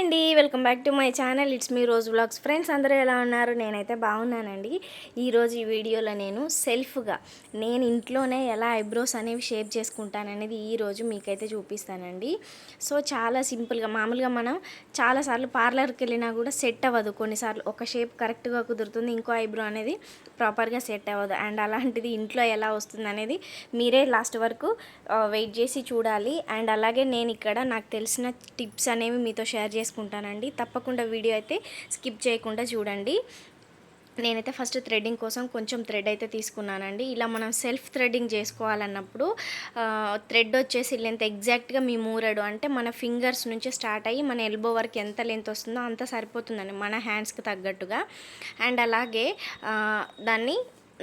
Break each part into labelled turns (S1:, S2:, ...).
S1: అండి welcome back to my channel. It's మీ రోజు vlogs. Friends అందరూ ఎలా ఉన్నారు? నేనైతే బాగున్నానండి. ఈరోజు ఈ వీడియోలో నేను సెల్ఫ్గా నేను ఇంట్లోనే ఎలా ఐబ్రోస్ అనేవి షేప్ చేసుకుంటాననేది ఈరోజు మీకైతే చూపిస్తానండి. సో చాలా సింపుల్గా మామూలుగా మనం చాలాసార్లు పార్లర్కి వెళ్ళినా కూడా సెట్ అవ్వదు. కొన్నిసార్లు ఒక షేప్ కరెక్ట్గా కుదురుతుంది ఇంకో ఐబ్రో అనేది ప్రాపర్గా సెట్ అవ్వదు. అండ్ అలాంటిది ఇంట్లో ఎలా వస్తుంది అనేది మీరే లాస్ట్ వరకు వెయిట్ చేసి చూడాలి. అండ్ అలాగే నేను ఇక్కడ నాకు తెలిసిన టిప్స్ అనేవి మీతో షేర్ చేసుకుంటానండి తప్పకుండా వీడియో అయితే స్కిప్ చేయకుండా చూడండి. నేనైతే ఫస్ట్ థ్రెడ్డింగ్ కోసం కొంచెం థ్రెడ్ అయితే తీసుకున్నానండి. ఇలా మనం సెల్ఫ్ థ్రెడ్డింగ్ చేసుకోవాలన్నప్పుడు థ్రెడ్ వచ్చేసి లెంత్ ఎగ్జాక్ట్గా మీ మూరడు అంటే మన ఫింగర్స్ నుంచి స్టార్ట్ అయ్యి మన ఎల్బో వరకు ఎంత లెంత్ వస్తుందో అంత సరిపోతుందండి మన హ్యాండ్స్కి తగ్గట్టుగా. అండ్ అలాగే దాన్ని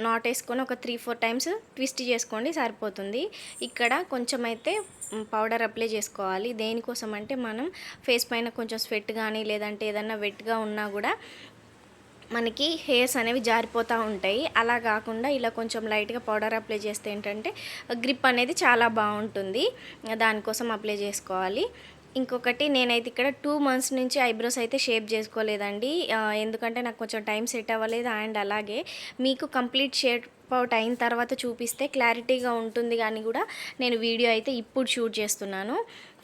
S1: నాట్ వేసుకొని ఒక త్రీ ఫోర్ టైమ్స్ ట్విస్ట్ చేసుకోండి సరిపోతుంది. ఇక్కడ కొంచెం అయితే పౌడర్ అప్లై చేసుకోవాలి. దేనికోసం అంటే మనం ఫేస్ పైన కొంచెం స్వెట్ కానీ లేదంటే ఏదన్నా వెట్గా ఉన్నా కూడా మనకి హెయిర్స్ అనేవి జారిపోతూ ఉంటాయి. అలా కాకుండా ఇలా కొంచెం లైట్గా పౌడర్ అప్లై చేస్తే ఏంటంటే గ్రిప్ అనేది చాలా బాగుంటుంది. దానికోసం అప్లై చేసుకోవాలి. ఇంకొకటి నేనైతే ఇక్కడ టూ మంత్స్ నుంచి ఐబ్రోస్ అయితే షేప్ చేసుకోలేదండి. ఎందుకంటే నాకు కొంచెం టైం సెట్ అవ్వలేదు అండ్ అలాగే మీకు కంప్లీట్ షేప్ అవుట్ అయిన తర్వాత చూపిస్తే క్లారిటీగా ఉంటుంది కానీ కూడా నేను వీడియో అయితే ఇప్పుడు షూట్ చేస్తున్నాను.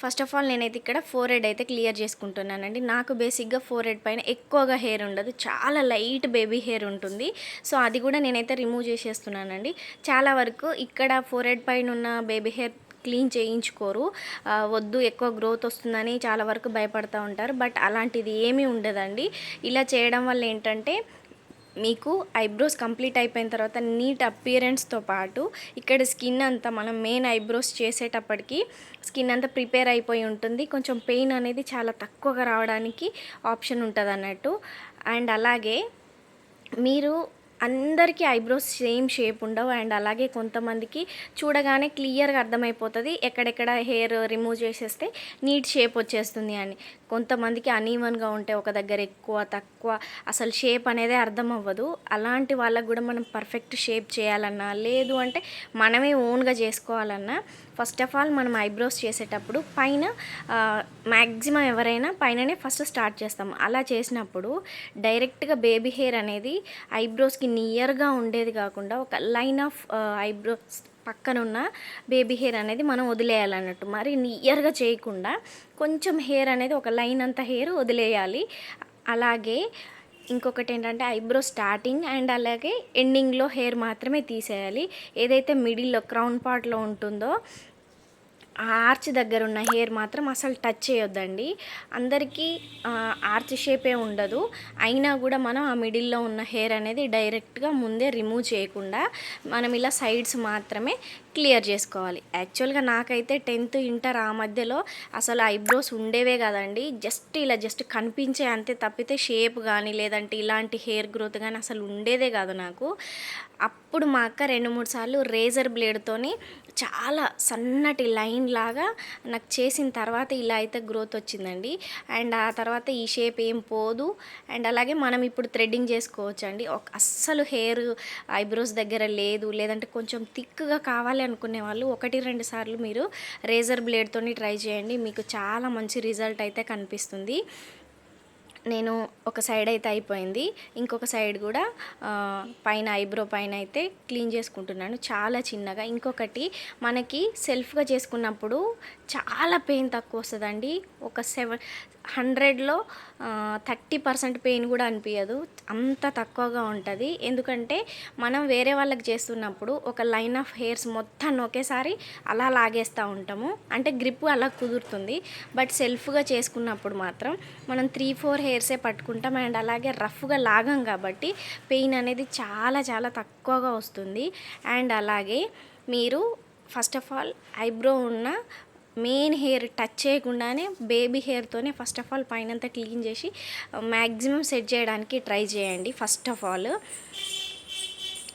S1: ఫస్ట్ ఆఫ్ ఆల్ నేనైతే ఇక్కడ ఫోర్ హెడ్ అయితే క్లియర్ చేసుకుంటున్నానండి. నాకు బేసిక్గా ఫోర్ హెడ్ పైన ఎక్కువగా హెయిర్ ఉండదు. చాలా లైట్ బేబీ హెయిర్ ఉంటుంది. సో అది కూడా నేనైతే రిమూవ్ చేసేస్తున్నానండి. చాలా వరకు ఇక్కడ ఫోర్ హెడ్ పైన ఉన్న బేబీ హెయిర్ క్లీన్ చేయించుకోరు. వద్దు ఎక్కువ గ్రోత్ వస్తుందని చాలా వరకు భయపడతా ఉంటారు. బట్ అలాంటిది ఏమీ ఉండదండి. ఇలా చేయడం వల్ల ఏంటంటే మీకు ఐబ్రోస్ కంప్లీట్ అయిపోయిన తర్వాత నీట్ అపియరెన్స్తో పాటు ఇక్కడ స్కిన్ అంతా మనం మెయిన్ ఐబ్రోస్ చేసేటప్పటికి స్కిన్ అంతా ప్రిపేర్ అయిపోయి ఉంటుంది. కొంచెం పెయిన్ అనేది చాలా తక్కువగా రావడానికి ఆప్షన్ ఉంటుంది అన్నట్టు అండ్ అలాగే మీరు అందరికీ ఐబ్రోస్ సేమ్ షేప్ ఉండవు అండ్ అలాగే కొంతమందికి చూడగానే క్లియర్గా అర్థమైపోతుంది. ఎక్కడెక్కడ హెయిర్ రిమూవ్ చేసేస్తే నీట్ షేప్ వచ్చేస్తుంది అని. కొంతమందికి అనీవన్గా ఉంటే ఒక దగ్గర ఎక్కువ తక్కువ అసలు షేప్ అనేది అర్థం అవ్వదు అలాంటి వాళ్ళకు కూడా మనం పర్ఫెక్ట్ షేప్ చేయాలన్నా లేదు అంటే మనమే ఓన్గా చేసుకోవాలన్నా ఫస్ట్ ఆఫ్ ఆల్ మనం ఐబ్రోస్ చేసేటప్పుడు పైన మ్యాక్సిమం ఎవరైనా పైననే ఫస్ట్ స్టార్ట్ చేస్తాం. అలా చేసినప్పుడు డైరెక్ట్గా బేబీ హెయిర్ అనేది ఐబ్రోస్కి నియర్గా ఉండేది కాకుండా ఒక లైన్ ఆఫ్ ఐబ్రోస్ పక్కన ఉన్న బేబీ హెయిర్ అనేది మనం వదిలేయాలన్నట్టు. మరి నియర్గా చేయకుండా కొంచెం హెయిర్ అనేది ఒక లైన్ అంత హెయిర్ వదిలేయాలి. అలాగే ఇంకొకటి ఏంటంటే ఐబ్రో స్టార్టింగ్ అండ్ అలాగే ఎండింగ్లో హెయిర్ మాత్రమే తీసేయాలి. ఏదైతే మిడిల్లో క్రౌన్ పార్ట్లో ఉంటుందో ఆర్చ్ దగ్గర ఉన్న హెయిర్ మాత్రం అసలు టచ్ చేయొద్దండి. అందరికీ ఆర్చ్ షేపే ఉండదు. అయినా కూడా మనం ఆ మిడిల్లో ఉన్న హెయిర్ అనేది డైరెక్ట్గా ముందే రిమూవ్ చేయకుండా మనం ఇలా సైడ్స్ మాత్రమే క్లియర్ చేసుకోవాలి. యాక్చువల్గా నాకైతే టెన్త్ ఇంటర్ ఆ మధ్యలో అసలు ఐబ్రోస్ ఉండేవే కదండి. జస్ట్ ఇలా జస్ట్ కనిపించే అంతే తప్పితే షేప్ కానీ లేదంటే ఇలాంటి హెయిర్ గ్రోత్ కానీ అసలు ఉండేదే కాదు నాకు. అప్పుడు మా అక్క రెండు మూడు సార్లు రేజర్ బ్లేడ్తోని చాలా సన్నటి లైన్ లాగా నాకు చేసిన తర్వాత ఇలా అయితే గ్రోత్ వచ్చిందండి. అండ్ ఆ తర్వాత ఈ షేప్ ఏం పోదు. అండ్ అలాగే మనం ఇప్పుడు థ్రెడ్డింగ్ చేసుకోవచ్చు అండి ఒక అస్సలు హెయిర్ ఐబ్రోస్ దగ్గర లేదు. లేదంటే కొంచెం థిక్గా కావాలి అనుకునే వాళ్ళు ఒకటి రెండు సార్లు మీరు రేజర్ బ్లేడ్తోని ట్రై చేయండి. మీకు చాలా మంచి రిజల్ట్ అయితే కనిపిస్తుంది. నేను ఒక సైడ్ అయితే అయిపోయింది. ఇంకొక సైడ్ కూడా పైన ఐబ్రో పైన అయితే క్లీన్ చేసుకుంటున్నాను. చాలా చిన్నగా. ఇంకొకటి మనకి సెల్ఫ్గా చేసుకున్నప్పుడు చాలా పెయిన్ తక్కువ వస్తుందండి. ఒక సెవెన్ హండ్రెడ్లో థర్టీ పర్సెంట్ పెయిన్ కూడా అనిపించదు అంత తక్కువగా ఉంటుంది. ఎందుకంటే మనం వేరే వాళ్ళకి చేస్తున్నప్పుడు ఒక లైన్ ఆఫ్ హెయిర్స్ మొత్తాన్ని ఒకేసారి అలా లాగేస్తూ ఉంటాము. అంటే గ్రిప్ అలా కుదురుతుంది. బట్ సెల్ఫ్గా చేసుకున్నప్పుడు మాత్రం మనం త్రీ ఫోర్ హెయిర్సే పట్టుకుంటాం. అండ్ అలాగే రఫ్గా లాగం కాబట్టి పెయిన్ అనేది చాలా చాలా తక్కువగా వస్తుంది. అండ్ అలాగే మీరు ఫస్ట్ ఆఫ్ ఆల్ ఐబ్రో ఉన్న మెయిన్ హెయిర్ టచ్ చేయకుండానే బేబీ హెయిర్తోనే ఫస్ట్ ఆఫ్ ఆల్ పైనంతా క్లీన్ చేసి మ్యాక్సిమం సెట్ చేయడానికి ట్రై చేయండి ఫస్ట్ ఆఫ్ ఆల్.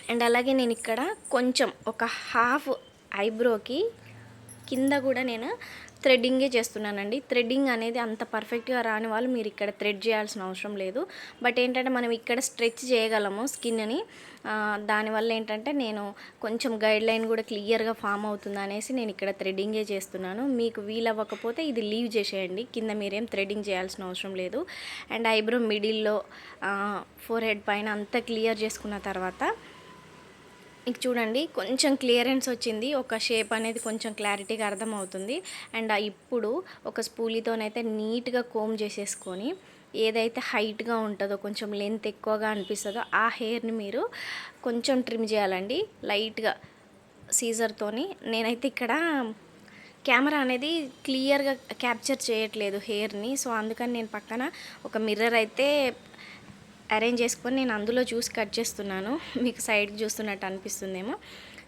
S1: అండ్ అలాగే నేను ఇక్కడ కొంచెం ఒక హాఫ్ ఐబ్రోకి కింద కూడా నేను థ్రెడ్డింగే చేస్తున్నానండి. థ్రెడ్డింగ్ అనేది అంత పర్ఫెక్ట్గా రాని వాళ్ళు మీరు ఇక్కడ థ్రెడ్ చేయాల్సిన అవసరం లేదు. బట్ ఏంటంటే మనం ఇక్కడ స్ట్రెచ్ చేయగలము స్కిన్ని. దానివల్ల ఏంటంటే నేను కొంచెం గైడ్ లైన్ కూడా క్లియర్గా ఫామ్ అవుతుంది అనేసి నేను ఇక్కడ థ్రెడ్డింగే చేస్తున్నాను. మీకు వీలవ్వకపోతే ఇది లీవ్ చేసేయండి. కింద మీరేం థ్రెడ్డింగ్ చేయాల్సిన అవసరం లేదు. అండ్ ఐబ్రో మిడిల్లో ఫోర్ హెడ్ పైన అంతా క్లియర్ చేసుకున్న తర్వాత ఇక చూడండి కొంచెం క్లియరెన్స్ వచ్చింది. ఒక షేప్ అనేది కొంచెం క్లారిటీగా అర్థమవుతుంది. అండ్ ఆ ఇప్పుడు ఒక స్పూలీతోనైతే నీట్గా కోమ్ చేసేసుకొని ఏదైతే హైట్గా ఉంటుందో కొంచెం లెంత్ ఎక్కువగా అనిపిస్తుందో ఆ హెయిర్ని మీరు కొంచెం ట్రిమ్ చేయాలండి. లైట్గా సీజర్తోని. నేనైతే ఇక్కడ కెమెరా అనేది క్లియర్గా క్యాప్చర్ చేయట్లేదు హెయిర్ని. సో అందుకని నేను పక్కన ఒక మిర్రర్ అయితే అరేంజ్ చేసుకొని నేను అందులో చూసి కట్ చేస్తున్నాను. మీకు సైడ్ చూస్తున్నట్టు అనిపిస్తుందేమో.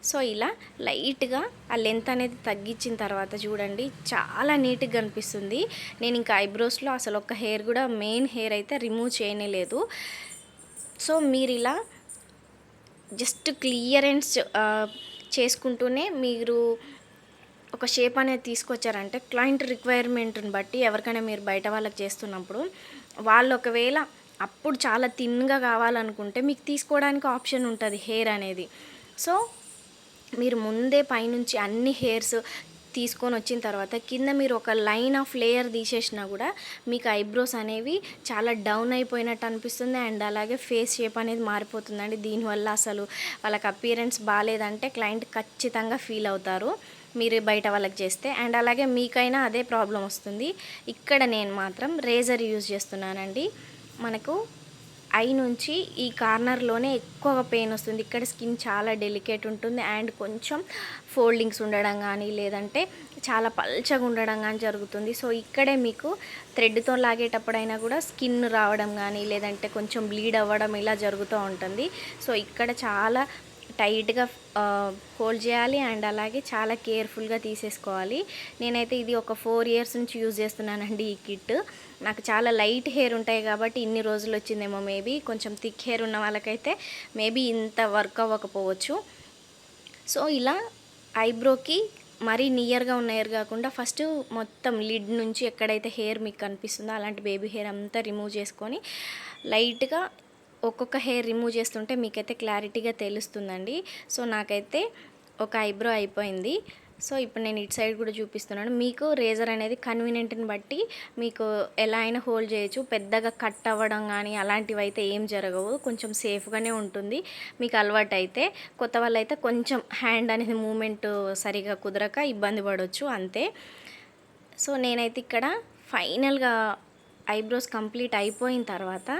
S1: సో ఇలా లైట్గా ఆ లెంత్ అనేది తగ్గించిన తర్వాత చూడండి చాలా నీట్గా కనిపిస్తుంది నేను ఇంకా ఐబ్రోస్లో అసలు ఒక హెయిర్ కూడా మెయిన్ హెయిర్ అయితే రిమూవ్ చేయనే లేదు. సో మీరు ఇలా జస్ట్ క్లియరెన్స్ చేసుకుంటూనే మీరు ఒక షేప్ అనేది తీసుకొచ్చారంటే క్లయింట్ రిక్వైర్మెంట్ని బట్టి ఎవరికైనా మీరు బయట వాళ్ళకి చేస్తున్నప్పుడు వాళ్ళు ఒకవేళ అప్పుడు చాలా థిన్గా కావాలనుకుంటే మీకు తీసుకోవడానికి ఆప్షన్ ఉంటుంది హెయిర్ అనేది. సో మీరు ముందే పైనుంచి అన్ని హెయిర్స్ తీసుకొని వచ్చిన తర్వాత కింద మీరు ఒక లైన్ ఆఫ్ లేయర్ తీసేసినా కూడా మీకు ఐబ్రోస్ అనేవి చాలా డౌన్ అయిపోయినట్టు అనిపిస్తుంది అండ్ అలాగే ఫేస్ షేప్ అనేది మారిపోతుందండి. దీనివల్ల అసలు వాళ్ళకి అపీరెన్స్ బాగాలేదంటే క్లయింట్ ఖచ్చితంగా ఫీల్ అవుతారు. మీరు బయట వాళ్ళకి చేస్తే అండ్ అలాగే మీకైనా అదే ప్రాబ్లం వస్తుంది. ఇక్కడ నేను మాత్రం రేజర్ యూజ్ చేస్తున్నానండి. మనకు ఐ నుంచి ఈ కార్నర్లోనే ఎక్కువగా పెయిన్ వస్తుంది. ఇక్కడ స్కిన్ చాలా డెలికేట్ ఉంటుంది. అండ్ కొంచెం ఫోల్డింగ్స్ ఉండడం కానీ లేదంటే చాలా పల్చగా ఉండడం కానీ జరుగుతుంది. సో ఇక్కడే మీకు థ్రెడ్తో లాగేటప్పుడైనా కూడా స్కిన్ రావడం కానీ లేదంటే కొంచెం బ్లీడ్ అవ్వడం ఇలా జరుగుతూ ఉంటుంది. సో ఇక్కడ చాలా టైట్గా హోల్డ్ చేయాలి అండ్ అలాగే చాలా కేర్ఫుల్గా తీసేసుకోవాలి. నేనైతే ఇది ఒక ఫోర్ ఇయర్స్ నుంచి యూజ్ చేస్తున్నానండి ఈ కిట్. నాకు చాలా లైట్ హెయిర్ ఉంటాయి కాబట్టి ఇన్ని రోజులు వచ్చిందేమో మేబీ. కొంచెం థిక్ హెయిర్ ఉన్న వాళ్ళకైతే మేబీ ఇంత వర్క్ అవ్వకపోవచ్చు. సో ఇలా ఐబ్రోకి మరీ నియర్గా ఉన్న హెయిర్ కాకుండా ఫస్ట్ మొత్తం లిడ్ నుంచి ఎక్కడైతే హెయిర్ మీకు కనిపిస్తుందో అలాంటి బేబీ హెయిర్ అంతా రిమూవ్ చేసుకొని లైట్గా ఒక్కొక్క హెయిర్ రిమూవ్ చేస్తుంటే మీకైతే క్లారిటీగా తెలుస్తుందండి. సో నాకైతే ఒక ఐబ్రో అయిపోయింది. సో ఇప్పుడు నేను ఇటు సైడ్ కూడా చూపిస్తున్నాను. మీకు రేజర్ అనేది కన్వీనియంట్ని బట్టి మీకు ఎలా అయినా హోల్డ్ చేయొచ్చు. పెద్దగా కట్ అవ్వడం కానీ అలాంటివి అయితే ఏం జరగవు. కొంచెం సేఫ్గానే ఉంటుంది. మీకు అలవాటు అయితే కొత్త వాళ్ళు అయితే కొంచెం హ్యాండ్ అనేది మూమెంట్ సరిగా కుదరక ఇబ్బంది పడవచ్చు అంతే. సో నేనైతే ఇక్కడ ఫైనల్గా ఐబ్రోస్ కంప్లీట్ అయిపోయిన తర్వాత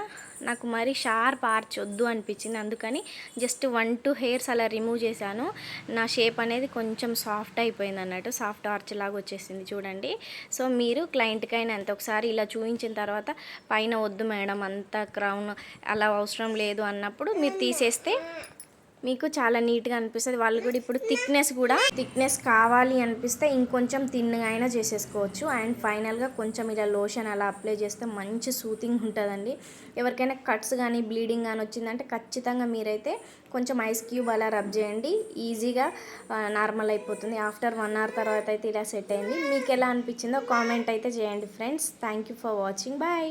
S1: నాకు మరి షార్ప్ ఆర్చ్ వద్దు అనిపించింది. అందుకని జస్ట్ వన్ టూ హెయిర్స్ అలా రిమూవ్ చేశాను. నా షేప్ అనేది కొంచెం సాఫ్ట్ అయిపోయింది అన్నట్టు సాఫ్ట్ ఆర్చ్ లాగా వచ్చేసింది చూడండి. సో మీరు క్లయింట్కైనా అంత ఒకసారి ఇలా చూపించిన తర్వాత పైన వద్దు మేడం అంత క్రౌన్ అలా అవసరం లేదు అన్నప్పుడు మీరు తీసేస్తే మీకు చాలా నీట్గా అనిపిస్తుంది. వాళ్ళు కూడా ఇప్పుడు థిక్నెస్ కూడా థిక్నెస్ కావాలి అనిపిస్తే ఇంకొంచెం తిన్నగా అయినా చేసేసుకోవచ్చు. అండ్ ఫైనల్గా కొంచెం ఇలా లోషన్ అలా అప్లై చేస్తే మంచి సూతింగ్ ఉంటుందండి. ఎవరికైనా కట్స్ కానీ బ్లీడింగ్ కానీ వచ్చిందంటే ఖచ్చితంగా మీరైతే కొంచెం ఐస్ క్యూబ్ అలా రబ్ చేయండి. ఈజీగా నార్మల్ అయిపోతుంది. ఆఫ్టర్ వన్ అవర్ తర్వాత అయితే ఇలా సెట్ అయింది. మీకు ఎలా అనిపించిందో కామెంట్ అయితే చేయండి friends thank you for watching bye